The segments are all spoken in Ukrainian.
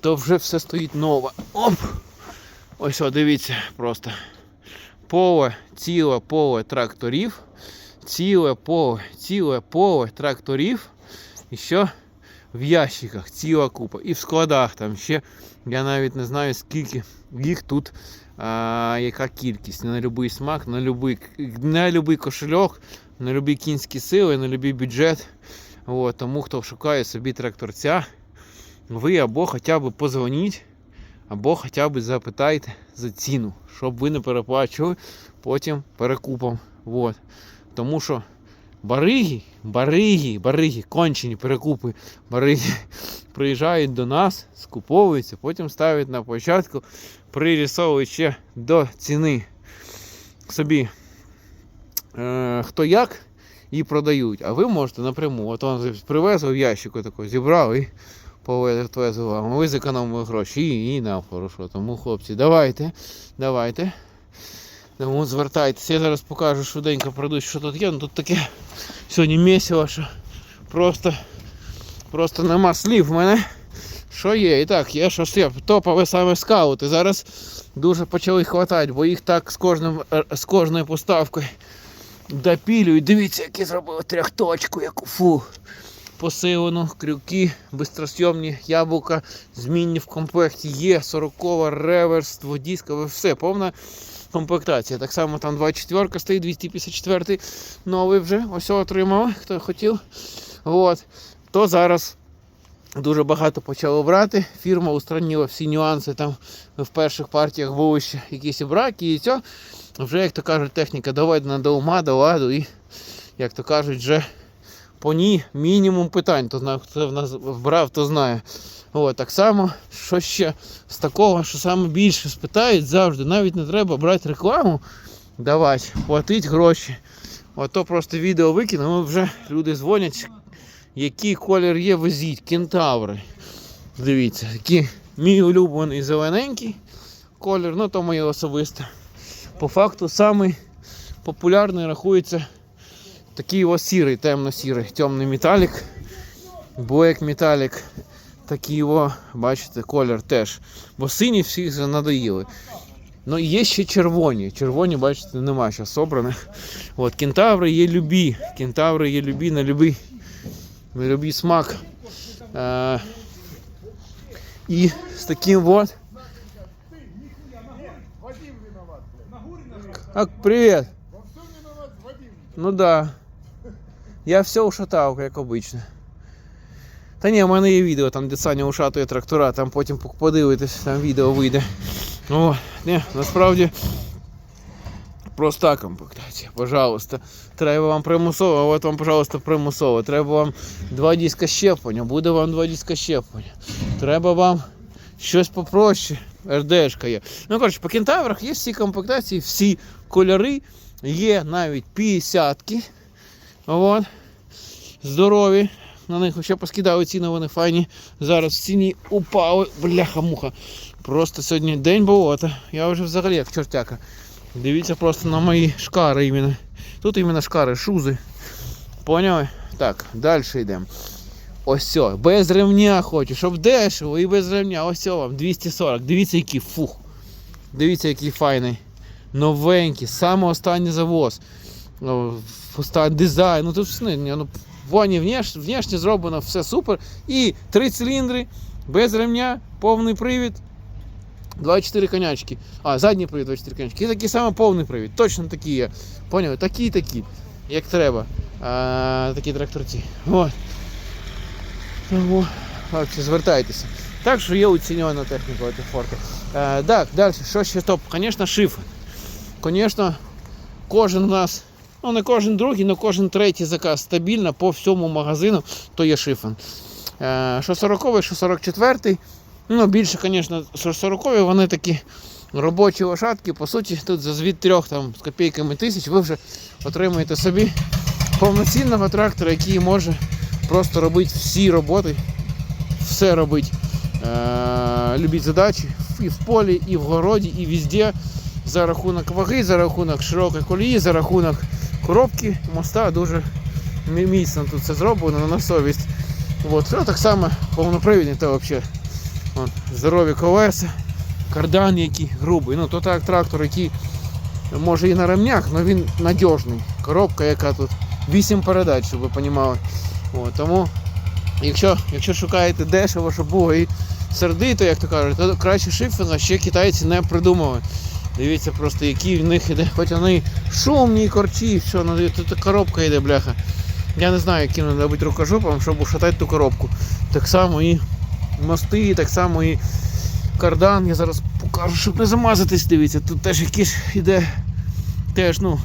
то вже все стоїть нове. Оп! Ось о, дивіться, просто поле, ціле поле тракторів, ціле поле, ціле поле тракторів. І що? В ящиках ціла купа. І в складах там ще, я навіть не знаю скільки їх тут, а, яка кількість. На будь-який смак, на будь-який кошельок, на любі кінські сили, на будь-який бюджет. От, тому хто шукає собі тракторця, ви або хоча б позвоніть, або хоча б запитайте за ціну, щоб ви не переплачували потім перекупом. От. Тому що бариги, бариги, бариги, кончені перекупи, бариги приїжджають до нас, скуповуються, потім ставлять на початку, прирісовують ще до ціни собі е, хто як і продають. А ви можете напряму. От он привезли в ящику такий, зібрав і повезли вам. Ви зекономили гроші і, і нам хорошо. Тому, хлопці, давайте, давайте. Тому звертайтеся. Я зараз покажу швиденько пройду, що тут є. Ну тут таке сьогодні місиво, що просто, просто нема слів в мене. Що є? І так, є щось є. Топові саме скаути. Зараз дуже почали хватати, бо їх так з, кожним, е, з кожною поставкою допілюють. Дивіться, які зробили трьохточку, яку фу. Посилену, крюки, бистросйомні яблука, змінні в комплекті є, 40 реверс, дводіскове, все, повна комплектація. Так само там 24 стоїть, 254 новий вже. Ось отримав, хто хотів. От. То зараз дуже багато почало брати. Фірма устранила всі нюанси там в перших партіях були ще якісь браки і це. Вже, як то кажуть, техніка доведена до ума, до ладу і, як то кажуть, вже по ній мінімум питань. То хто в нас брав, то знає. От, так само, що ще з такого, що саме більше спитають завжди, навіть не треба брати рекламу, давати, платити гроші. Ото просто відео викинемо, вже люди дзвонять, який колір є, везіть, кентаври. Дивіться, який мій улюблений зелененький колір, ну то моє особисте. По факту самий популярний рахується такий ось сірий, темно-сірий, темний металік, блек металік. Такий його, бачите, колір теж. Бо сині всіх надоїли. Ну є ще червоні. Червоні, бачите, нема зараз собраних. От, кентаври є любі. Кентаври є любі на любий, на любий смак. Е, і з таким от. А, привіт! Ну да. Я все ушатав, як обично. Та ні, в мене є відео, там де Саня ушатує трактора, там потім подивитись, там відео вийде. О, ні, насправді проста комплектація, пожалуйста. Треба вам примусово, от вам, пожалуйста, примусово. Треба вам два диска щеплення, буде вам два диска щеплення. Треба вам щось попроще. РДшка є. Ну, коротше, по кентаврах є всі комплектації, всі кольори, є навіть 50-ки. От. Здорові. На них ще поскидали ціни, вони файні. Зараз ціні упали. Бляха-муха. Просто сьогодні день болота. Я вже взагалі як чортяка. Дивіться просто на мої шкари іменно. Тут іменно шкари, шузи. Поняли? Так, далі йдемо. Ось все, без ремня хочу, щоб дешево і без ремня. Ось все вам 240. Дивіться, який фух. Дивіться, який файний. Новенький, саме останній завоз. Останній дизайн. Ну тут ну, воні внеш, внешне зроблено, все супер. І три циліндри, без ремня, повний привід. 24 конячки. А, задній привід 24 конячки. І такий самий повний привід. Точно такі є. Поняли? Такі і такі. Як треба. А, такі тракторці. От. Тому, хлопці, звертайтеся. Так що є оцінювана техніка форти. Е, так, далі, що ще топ? Звісно, шифр. Звісно, кожен у нас, ну не кожен другий, але кожен третій заказ стабільно по всьому магазину, то є шифен. Е, що 40 що 44 Ну, більше, звісно, що 40 вони такі робочі лошадки. По суті, тут за звід трьох там, з копійками тисяч ви вже отримуєте собі повноцінного трактора, який може просто робити всі роботи, все робить. Е, любіть задачі і в полі, і в городі, і везде. За рахунок ваги, за рахунок широкої колії, за рахунок коробки, моста дуже міцно тут це зроблено на совість. От. Ну, так само повнопривідний, то взагалі здорові колеса, кардан який грубий. Ну, то так трактор, який може і на ремнях, але він надіжний. Коробка, яка тут 8 передач, щоб ви розуміли. От, тому, якщо, якщо шукаєте дешево, щоб було і сердито, як то кажуть, то краще шифінга ще китайці не придумали. Дивіться просто, які в них іде, хоч вони шумні, і корчі, що ну, тут коробка йде, бляха. Я не знаю, яким треба бути рукожопом, щоб ушатати ту коробку. Так само і мости, так само і кардан. Я зараз покажу, щоб не замазатись, дивіться. Тут теж якийсь іде, теж, ну,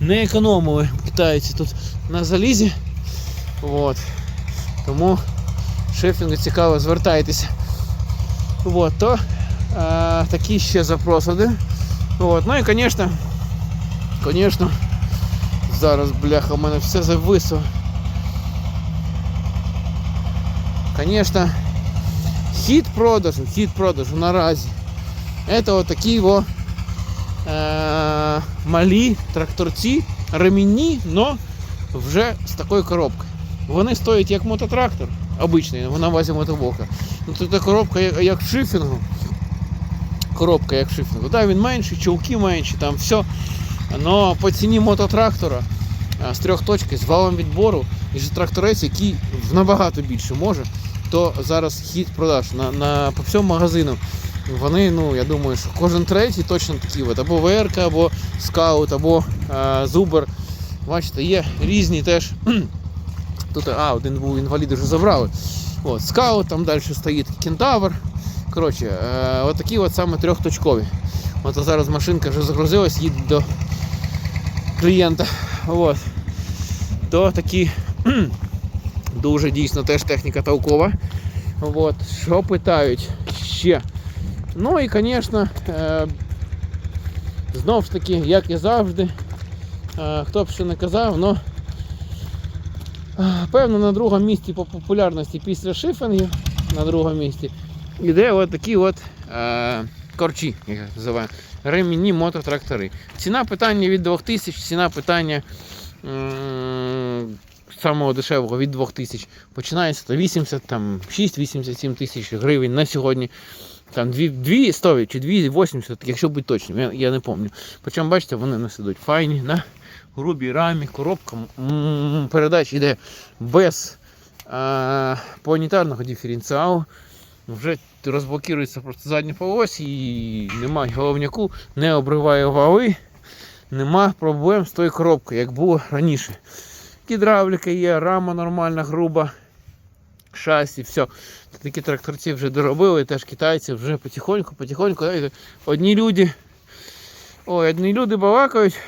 не економили китайці тут на залізі. От. Тому шефінгу цікаво, звертайтеся. От, то е, такі ще запросили. От. Ну і звісно, звісно, зараз, бляха, у мене все зависло. Звісно, хід продажу, хід продажу наразі. Це от такі во, е, малі тракторці, ремінні, но вже з такою коробкою. Вони стоять як мототрактор обичний, на базі мотоблока. Ну тут коробка як, як в шифінгу. Коробка як шифінгу. Да, він менший, чулки менші, там все. Но по ціні мототрактора з трьох точки, з валом відбору, і ж тракторець, який набагато більше може, то зараз хід продаж на, на, по всьому магазину. Вони, ну, я думаю, що кожен третій точно такий от, або ВРК, або скаут, або а, зубер. Бачите, є різні теж. Тут, а, один був інвалід вже забрали. От, скаут, там далі стоїть кентавр. Коротше, е, от от саме трьохточкові. От зараз машинка вже загрузилась, їде до клієнта. От. То такі дуже дійсно теж техніка толкова. От. Що питають ще? Ну і, звісно, е, знов ж таки, як і завжди, е, хто б ще не казав, но е, певно на другому місці по популярності після шифінгів, на другому місці, іде от такі от е, корчі, як їх називаємо, ремінні мототрактори. Ціна питання від 2000, ціна питання м, самого дешевого від 2000 починається то 80, там 6-87 тисяч гривень на сьогодні. Там 2, 2 100 чи 2,80, якщо бути точним, я, я не пам'ятаю. Причому, бачите, вони не сидуть файні, на грубій рамі, коробка передач іде без а, планетарного диференціалу. Вже розблокується просто задня полось і немає головняку, не обриває вали, нема проблем з тою коробкою, як було раніше. Гідравліка є, рама нормальна, груба, шасі, все. Такі тракторці вже доробили, теж китайці вже потихоньку, потихоньку. Одні люди. Ой, одні люди балакають.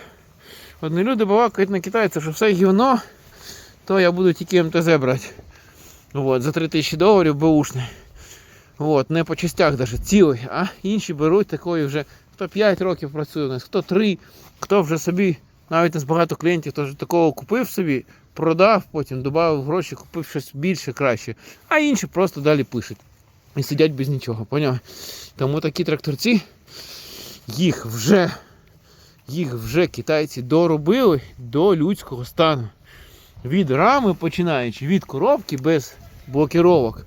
Одні люди балакають на китайців, що все гівно, то я буду тільки МТЗ брати. От, за 3000 доларів беушний. От, не по частях даже цілий, а інші беруть такої вже хто 5 років працює у нас, хто 3, хто вже собі, навіть нас багато клієнтів, хто вже такого купив собі, продав, потім додав гроші, купив щось більше, краще. А інші просто далі пишуть. І сидять без нічого, поняв? Тому такі тракторці, їх вже, їх вже китайці доробили до людського стану. Від рами починаючи, від коробки без блокировок.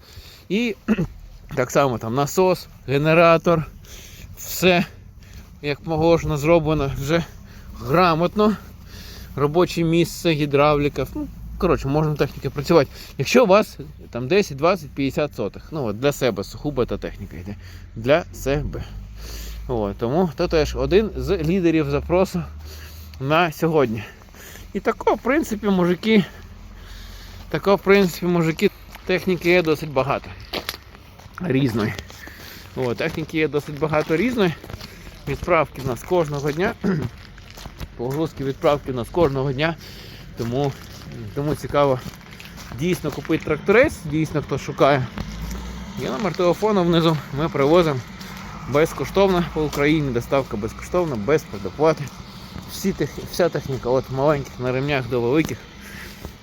І так само там насос, генератор, все як можна зроблено вже грамотно. Робоче місце, гідравліка. Ну, коротше, можна техніки працювати. Якщо у вас там 10, 20, 50 сотих, ну от для себе сухуба та техніка йде. Для себе. От, тому це теж один з лідерів запросу на сьогодні. І тако, в принципі, мужики, тако, в принципі, мужики, техніки є досить багато. Різної. О, техніки є досить багато різної. Відправки в нас кожного дня. Погрузки відправки в нас кожного дня. Тому, тому цікаво дійсно купити тракторець, дійсно хто шукає. Є номер телефону внизу, ми привозимо безкоштовно по Україні, доставка безкоштовна, без предоплати. Всі вся техніка від маленьких на ремнях до великих.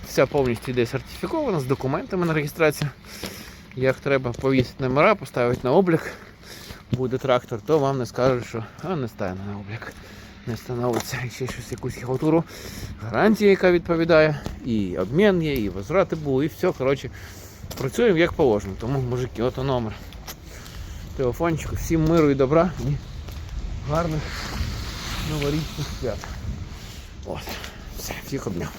Вся повністю йде сертифікована з документами на реєстрацію. Як треба повісити номера, поставити на облік, буде трактор, то вам не скажуть, що а, не стане на облік. Не становиться ще щось якусь халтуру. Гарантія, яка відповідає, і обмін є, і возврати були, і все. Коротше, працюємо як положено. Тому, мужики, ото номер. телефончику. Всім миру і добра і гарних новорічних свят. От, все, всіх обняв.